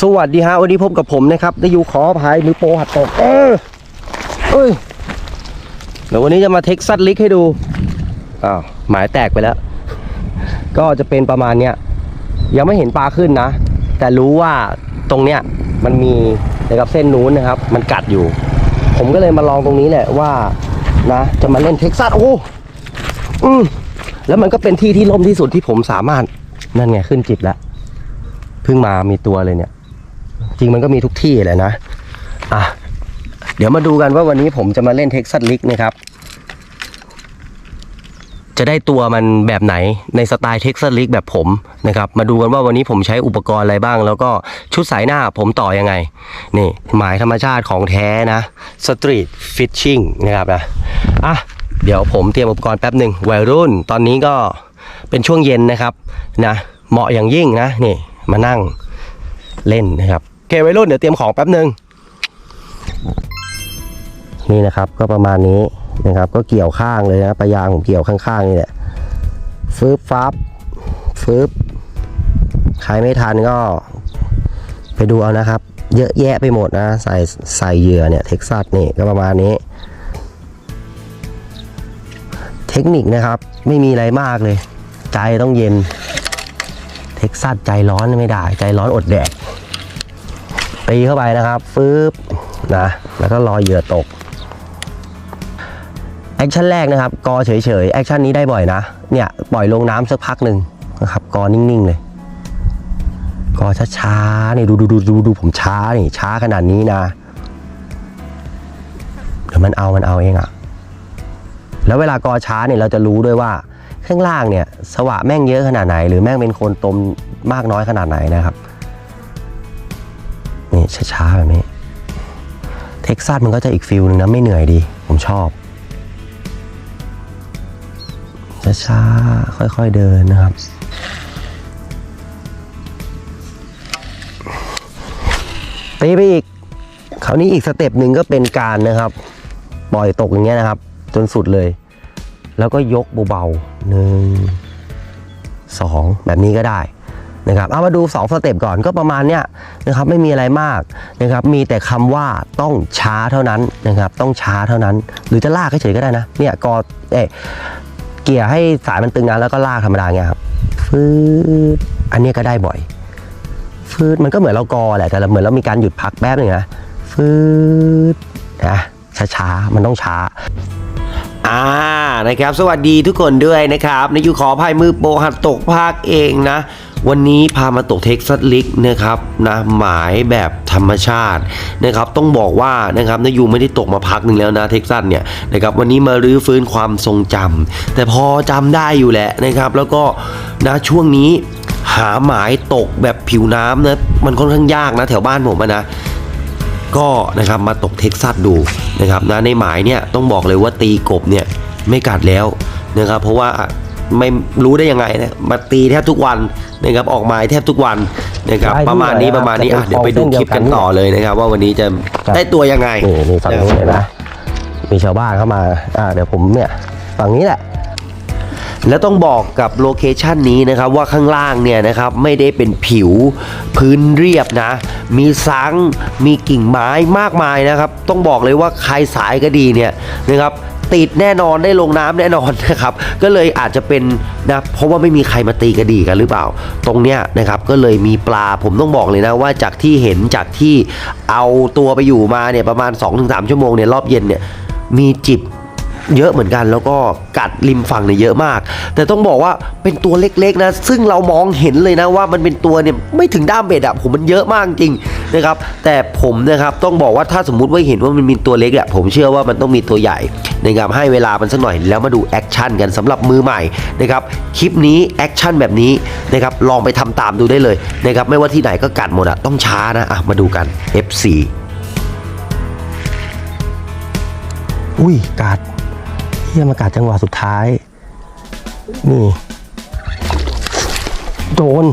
สวัสดีฮะวันนี้พบกับผมนะครับได้อยู่ขออภัยมือโปหัดตกเออเอ้ยเดี๋ยววันนี้จะมาเท็กซัสลิกให้ดูอ้าวหมายแตกไปแล้ว ก็จะเป็นประมาณเนี้ยยังไม่เห็นปลาขึ้นนะ แต่รู้ว่าตรงเนี้ยมันมีนะครับเส้นนู้นนะครับ มันกัดอยู่ ผมก็เลยมาลองตรงนี้แหละว่านะจะมาเล่นเท็กซัสโอ้อืมแล้วมันก็เป็นที่ที่ล่มที่สุดที่ผมสามารถนั่นไงขึ้นจิบแล้วเพิ่งมามีตัวเลยเนี่ย จริงมันก็มีทุกที่แหละนะอะเดี๋ยวมาดูกันว่าวันนี้ผมจะมาเล่นเท็กซัสลิกนะครับ จะได้ตัวมันแบบไหนในสไตล์เท็กซัสลิกแบบผมนะครับ มาดูกันว่าวันนี้ผมใช้อุปกรณ์อะไรบ้าง แล้วก็ชุดสายหน้าผมต่อยังไง นี่หมายธรรมชาติของแท้นะสตรีทฟิชชิ่งนะครับนะอะเดี๋ยวผมเตรียมอุปกรณ์แป๊บหนึ่งวัยรุ่น ตอนนี้ก็เป็นช่วงเย็นนะครับนะเหมาะอย่างยิ่งนะนี่มานั่งเล่นนะครับ เควัยรุ่นเดี๋ยวเตรียมของแป๊บหนึ่งนี่นะครับก็ประมาณนี้นะครับก็เกี่ยวข้างเลยนะปลายางผมเกี่ยวข้างๆนี่แหละฟืบฟับฟืบใครไม่ทันก็ไปดูเอานะครับ เยอะแยะไปหมดนะใส่ใส่เหยื่อเนี่ยเท็กซัสนี่ก็ประมาณนี้ เทคนิคนะครับไม่มีอะไรมากเลย ใจต้องเย็น เท็กซัสใจร้อนไม่ได้ ใจร้อนอดแดด ตีเข้าไปนะครับฟืบนะแล้วก็รอเหยื่อตกแอคชั่นแรกนะครับกอเฉยๆแอคชั่นนี้ได้บ่อยนะเนี่ยปล่อยลงน้ำสักพักหนึ่งนะครับกอนิ่งๆเลยกอช้าๆนี่ดูดูดูดูดูผมช้านี่ช้าขนาดนี้นะเดี๋ยวมันเอามันเอาเองอะแล้วเวลากอช้าเนี่ยเราจะรู้ด้วยว่าข้างล่างเนี่ยสวะแม่งเยอะขนาดไหน หรือแม่งเป็นโคนตมมากน้อยขนาดไหนนะครับ นี่ช้าๆแบบนี้ เท็กซัสมันก็จะอีกฟิลหนึงนะไม่เหนื่อยดี ผมชอบ ช้าๆค่อยๆเดินนะครับตีไปอีกคราวนี้อีกสเต็ปหนึ่งก็เป็นการนะครับ ปล่อยตกอย่างเงี้ยนะครับ จนสุดเลย แล้วก็ยกเบาๆหนึ่งสองแบบนี้ก็ได้ นะครับเอามาดู 2 สเต็ปก่อนก็ประมาณเนี้ยนะครับไม่มีอะไรมากนะครับมีแต่คำว่าต้องช้าเท่านั้นนะครับต้องช้าเท่านั้น หรือจะลากเฉยก็ได้นะเนี่ยกอเอ๊เกี่ยให้สายมันตึงนะแล้วก็ลากธรรมดาเงี้ยครับฟืดอันนี้ก็ได้บ่อยฟืดมันก็เหมือนเรากอแหละแต่เหมือนเรามีการหยุดพักแป๊บหนึงนะฟืดนะช้าๆมันต้องช้าอ่านะครับ สวัสดีทุกคนด้วยนะครับในยูขออภัยมือโปหัดตกภาคเองนะ วันนี้พามาตกเท็กซัสลิกนะครับนะหมายแบบธรรมชาตินะครับต้องบอกว่านะครับนายูไม่ได้ตกมาพักหนึ่งแล้วนะเท็กซัสเนี่ยนะครับวันนี้มารื้อฟื้นความทรงจำแต่พอจำได้อยู่แหละนะครับ แล้วก็นะช่วงนี้หาหมายตกแบบผิวน้ำนะมันค่อนข้างยากนะแถวบ้านผมนะก็นะครับมาตกเท็กซัสดูนะครับนะในหมายเนี่ยต้องบอกเลยว่าตีกบเนี่ยไม่กัดแล้วนะครับเพราะว่า ไม่รู้ได้ยังไงนะมาตีแทบทุกวันนะครับออกหมายแทบทุกวันนะครับได้ประมาณนี้ด้วยประมาณนี้อะจะเป็นเดี๋ยวไปดูคลิปกันต่อเลยนะครับ ว่าวันนี้จะครับ ได้ตัวยังไง นี่นี่ฝั่งนู้นเห็นไหมมีชาวบ้านเข้ามา อ่า เดี๋ยวผมเนี่ยฝั่งนี้แหละ แล้วต้องบอกกับโลเคชันนี้นะครับว่าข้างล่างเนี่ยนะครับไม่ได้เป็นผิวพื้นเรียบนะ มีซังมีกิ่งไม้มากมายนะครับ ต้องบอกเลยว่าใครสายก็ดีเนี่ยนะครับ ติดแน่นอนได้ลงน้ำแน่นอนนะครับก็เลยอาจจะเป็นนะเพราะว่าไม่มีใครมาตีกระดีกันหรือเปล่า ตรงเนี้ยนะครับก็เลยมีปลาผมต้องบอกเลยนะว่าจากที่เห็นจากที่เอาตัวไปอยู่มาเนี่ยประมาณ 2-3 ชั่วโมงเนี่ยรอบเย็นเนี่ยมีจิบ เยอะเหมือนกัน แล้วก็กัดริมฝั่งเนี่ยเยอะมาก แต่ต้องบอกว่าเป็นตัวเล็กๆนะ ซึ่งเรามองเห็นเลยนะว่ามันเป็นตัวเนี่ยไม่ถึงด้ามเบ็ดอะผมมันเยอะมากจริงนะครับ แต่ผมนะครับต้องบอกว่าถ้าสมมุติว่าเห็นว่ามันมีตัวเล็กอะผมเชื่อว่ามันต้องมีตัวใหญ่นะครับให้เวลามันสักหน่อยแล้วมาดูแอคชั่นกันสำหรับมือใหม่นะครับคลิปนี้แอคชั่นแบบนี้นะครับลองไปทำตามดูได้เลยนะครับไม่ว่าที่ไหนก็กัดหมดอะต้องช้านะอะมาดูกัน F4 อุ้ยกัด เฮียมากัดจังหวะสุดท้าย นี่ โดน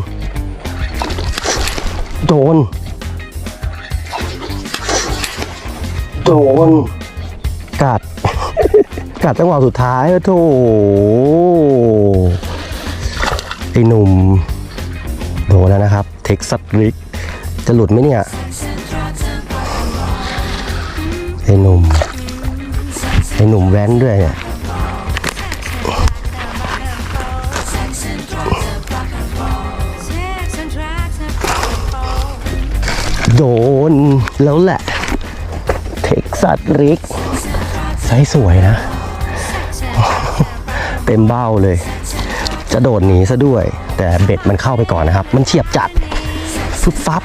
โดน โดน กัด กัดจังหวะสุดท้ายโอ้โถไอหนุ่ม โดนแล้วนะครับ เท็กซัสริก จะหลุดไหมเนี่ยไอหนุ่มไอหนุ่มแว้นด้วยเนี่ย โดนแล้วแหละ เท็กซัสริกไซส์สวยนะ เต็มเบ้าเลย จะโดดหนีซะด้วย แต่เบ็ดมันเข้าไปก่อนนะครับ มันเฉียบจัดฟึบฟับ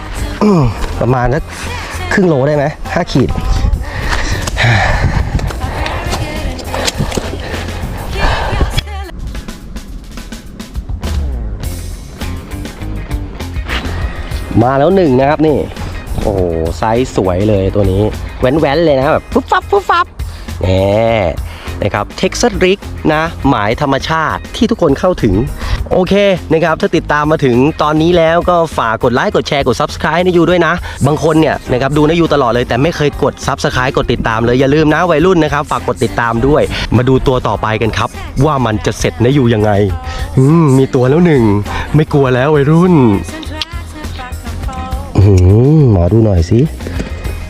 ประมาณสักครึ่งโลได้ไหมห้าขีด มาแล้วหนึ่งนะครับนี่ อ้โหไซส์สวยเลยตัวนี้แว้นๆเลยนะแบบฟุบฟับฟุบฟับแน่นะครับเท็กซัสริกนะ หมายธรรมชาติที่ทุกคนเข้าถึง โอเคนะครับ ถ้าติดตามมาถึงตอนนี้แล้วก็ฝากกดไลค์กดแชร์กด Subscribe ในยูด้วยนะ บางคนเนี่ยนะครับดูในยูตลอดเลยแต่ไม่เคยกด Subscribe กดติดตามเลย อย่าลืมนะวัยรุ่นนะครับ ฝากกดติดตามด้วย มาดูตัวต่อไปกันครับ ว่ามันจะเสร็จในยูยังไง อืมมีตัวแล้วหนึ่ง ไม่กลัวแล้ววัยรุ่น หมอดูหน่อยสิ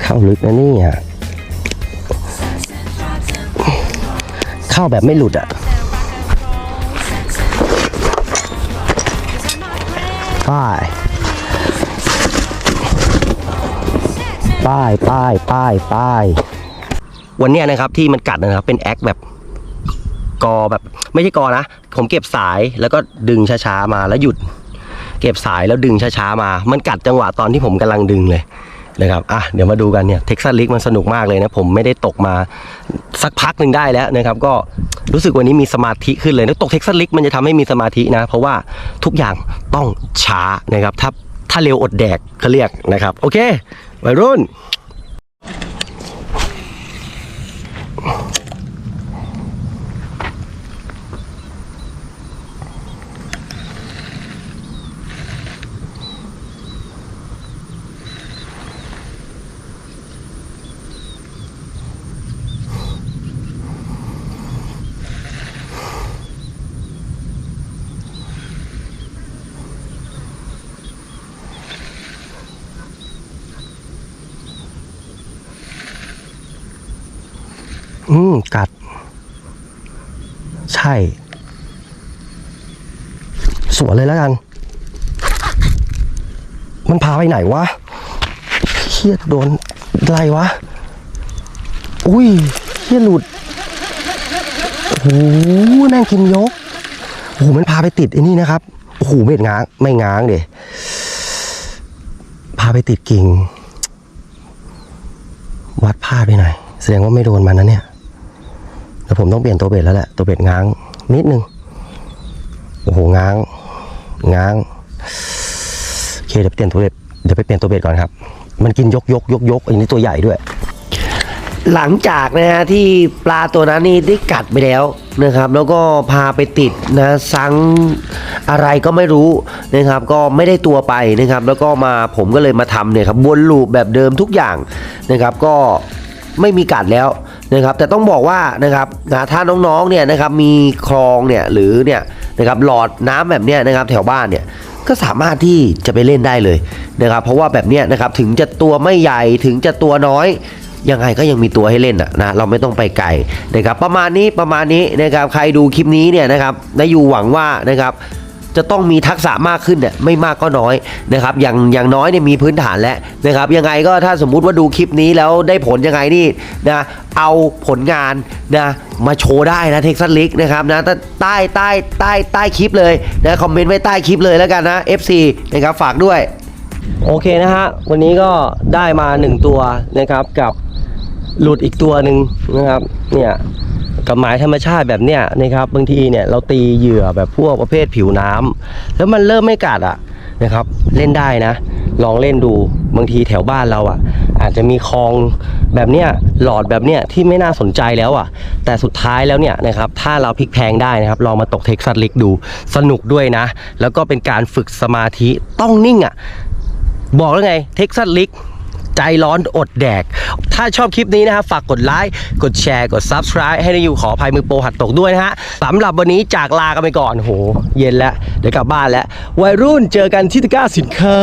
เข้าลึกนะนี่ยเข้าแบบไม่หลุดอะป้ายป้ายป้ายป้ายป้ายวันนี้นะครับที่มันกัดนะครับ เป็นแอคแบบกอแบบไม่ใช่กอนะ ผมเก็บสายแล้วก็ดึงช้าๆมาแล้วหยุด เก็บสายแล้วดึงช้าๆมา มันกัดจังหวะตอนที่ผมกำลังดึงเลยนะครับ อะ เดี๋ยวมาดูกันเนี่ย เท็กซัสลิกมันสนุกมากเลยนะ ผมไม่ได้ตกมาสักพักหนึ่งได้แล้วนะครับ ก็รู้สึกวันนี้มีสมาธิขึ้นเลยนะตกเท็กซัสลิกมันจะทำให้มีสมาธินะ เพราะว่าทุกอย่างต้องช้านะครับ ถ้าถ้าเร็วอดแดกเขาเรียกนะครับ โอเค วัยรุ่น อืมกัด ใช่ สวนเลยแล้วกัน มันพาไปไหนวะเฮียโดนอะไรวะ อุ้ยเฮียหลุดโอ้โหแม่งกินยกโอ้โหมันพาไปติดไอ้นี่นะครับโอ้โหไม่ง้างไม่ง้างเดี๋ยพาไปติดกิ่ง วัดพลาดไปหน่อยแสดงว่าไม่โดนมันนะเนี่ย แต่ผมต้องเปลี่ยนตัวเบ็ดแล้วแหละตัวเบ็ดง้าง นิดนึงโอ้โหง้าง ง้างโอเคเดี๋ยวไปเปลี่ยนตัวเบ็ดเดี๋ยวไปเปลี่ยนตัวเบ็ดก่อนครับ มันกินยกยกยกยกอันนี้ตัวใหญ่ด้วย หลังจากนะฮะที่ปลาตัวนั้นนี่ได้กัดไปแล้วนะครับ แล้วก็พาไปติดนะซังอะไรก็ไม่รู้นะครับ ก็ไม่ได้ตัวไปนะครับ แล้วก็มาผมก็เลยมาทำเนี่ยครับวนลูปแบบเดิมทุกอย่างนะครับ ก็ไม่มีกัดแล้ว นะครับแต่ต้องบอกว่านะครับนะถ้าน้องๆเนี่ยนะครับมีคลองเนี่ยหรือเนี่ยนะครับหลอดน้ำแบบเนี้ยนะครับแถวบ้านเนี่ยก็สามารถที่จะไปเล่นได้เลยนะครับเพราะว่าแบบเนี้ยนะครับถึงจะตัวไม่ใหญ่ถึงจะตัวน้อยยังไงก็ยังมีตัวให้เล่นอะนะเราไม่ต้องไปไกลนะครับประมาณนี้ประมาณนี้นะครับใครดูคลิปนี้เนี่ยนะครับนายอยู่หวังว่านะครับ จะต้องมีทักษะมากขึ้นเนี่ยไม่มากก็น้อยนะครับอย่างอย่างน้อยเนี่ยมีพื้นฐานแล้วนะครับยังไงก็ถ้าสมมุติว่าดูคลิปนี้แล้วได้ผลยังไงนี่นะเอาผลงานนะมาโชว์ได้นะเท็กซัสลิกนะครับนะใต้ใต้ใต้ใต้คลิปเลยนะคอมเมนต์ไว้ใต้คลิปเลยแล้วกันนะ FC นะครับฝากด้วยโอเคนะฮะวันนี้ก็ได้มา 1 ตัวนะครับกับหลุดอีกตัวหนึ่งนะครับเนี่ย กับหมายธรรมชาติแบบเนี้ยนะครับบางทีเนี่ยเราตีเหยื่อแบบพวกประเภทผิวน้ำแล้วมันเริ่มไม่กัดอะนะครับ เล่นได้นะ ลองเล่นดูบางทีแถวบ้านเราอะ อาจจะมีคลองแบบเนี้ยหลอดแบบเนี้ยที่ไม่น่าสนใจแล้วอะ แต่สุดท้ายแล้วเนี่ยนะครับถ้าเราพลิกแพลงได้นะครับลองมาตกเท็กซัสลิกดูสนุกด้วยนะ แล้วก็เป็นการฝึกสมาธิต้องนิ่งอะบอกแล้วไงเท็กซัสลิก ใจร้อนอดแดก ถ้าชอบคลิปนี้นะครับฝากกดไลค์กดแชร์กด Subscribe ให้ได้อยู่ขออภัยมือโปรหัดตกด้วยนะฮะสำหรับวันนี้จากลากันไปก่อนโห เย็นแล้ว เดี๋ยวกลับบ้านแล้ว วัยรุ่นเจอกันที่ตะกร้าสินค้า